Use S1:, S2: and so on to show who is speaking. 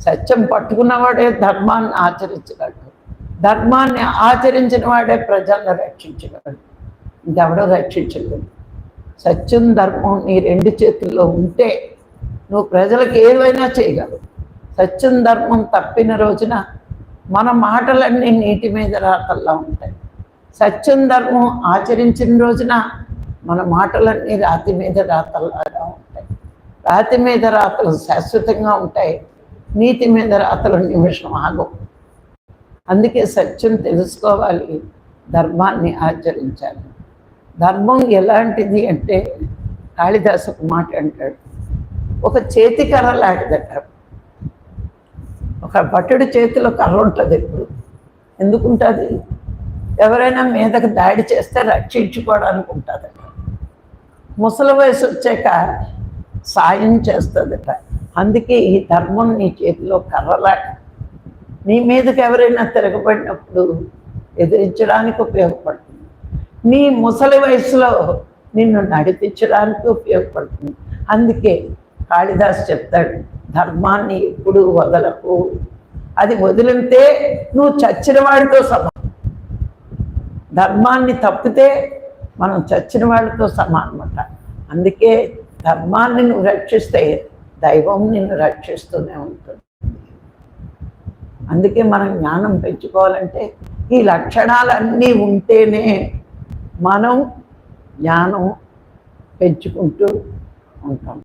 S1: సత్యం పట్టుకున్నవాడే ధర్మాన్ని ఆచరించగలడు. ధర్మాన్ని ఆచరించిన వాడే ప్రజలను రక్షించగలడు. ఇంకెవడో రక్షించగలడు సత్యం ధర్మం నీ రెండు చేతుల్లో ఉంటే నువ్వు ప్రజలకు ఏవైనా చేయగలవు. సత్యం ధర్మం తప్పిన రోజున మన మాటలన్నీ నీటి మీద రాతల్లా ఉంటాయి. సత్యం ధర్మం ఆచరించిన రోజున మన మాటలన్నీ రాతి మీద రాతల్లాగా ఉంటాయి. రాతి మీద రాతలు శాశ్వతంగా ఉంటాయి. నీతి మీద రాతలు నిమిషం ఆగవు అందుకే సత్యం తెలుసుకోవాలి. ధర్మాన్ని ఆచరించాలి. ధర్మం ఎలాంటిది అంటే కాళిదాసు ఒక మాట అంటాడు. ఒక చేతి కర్ర లాంటిదట ఒక భటుడి చేతిలో కర్ర ఉంటుంది ఇప్పుడు. ఎందుకుంటుంది? ఎవరైనా మీదకు దాడి చేస్తే రక్షించుకోవడానికి ఉంటుందట. ముసలి వయసు వచ్చాక సాయం చేస్తుందట. అందుకే ఈ ధర్మం నీ చేతిలో కర్రలాట. నీ మీదకి ఎవరైనా తిరగబడినప్పుడు ఎదిరించడానికి ఉపయోగపడుతుంది. నీ ముసలి వయసులో నిన్ను నడిపించడానికి ఉపయోగపడుతుంది. అందుకే కాళిదాస్ చెప్తాడు ధర్మాన్ని ఎప్పుడు వదలకు. అది వదిలితే నువ్వు చచ్చిన వాడితో సమానం. ధర్మాన్ని తప్పితే మనం చచ్చిన వాళ్ళతో సమానమాట. అందుకే ధర్మాన్ని నువ్వు రక్షిస్తే దైవం నిన్ను రక్షిస్తూనే ఉంటుంది. అందుకే మనం జ్ఞానం పెంచుకోవాలంటే ఈ లక్షణాలన్నీ ఉంటేనే మనం జ్ఞానం పెంచుకుంటూ ఉంటాం.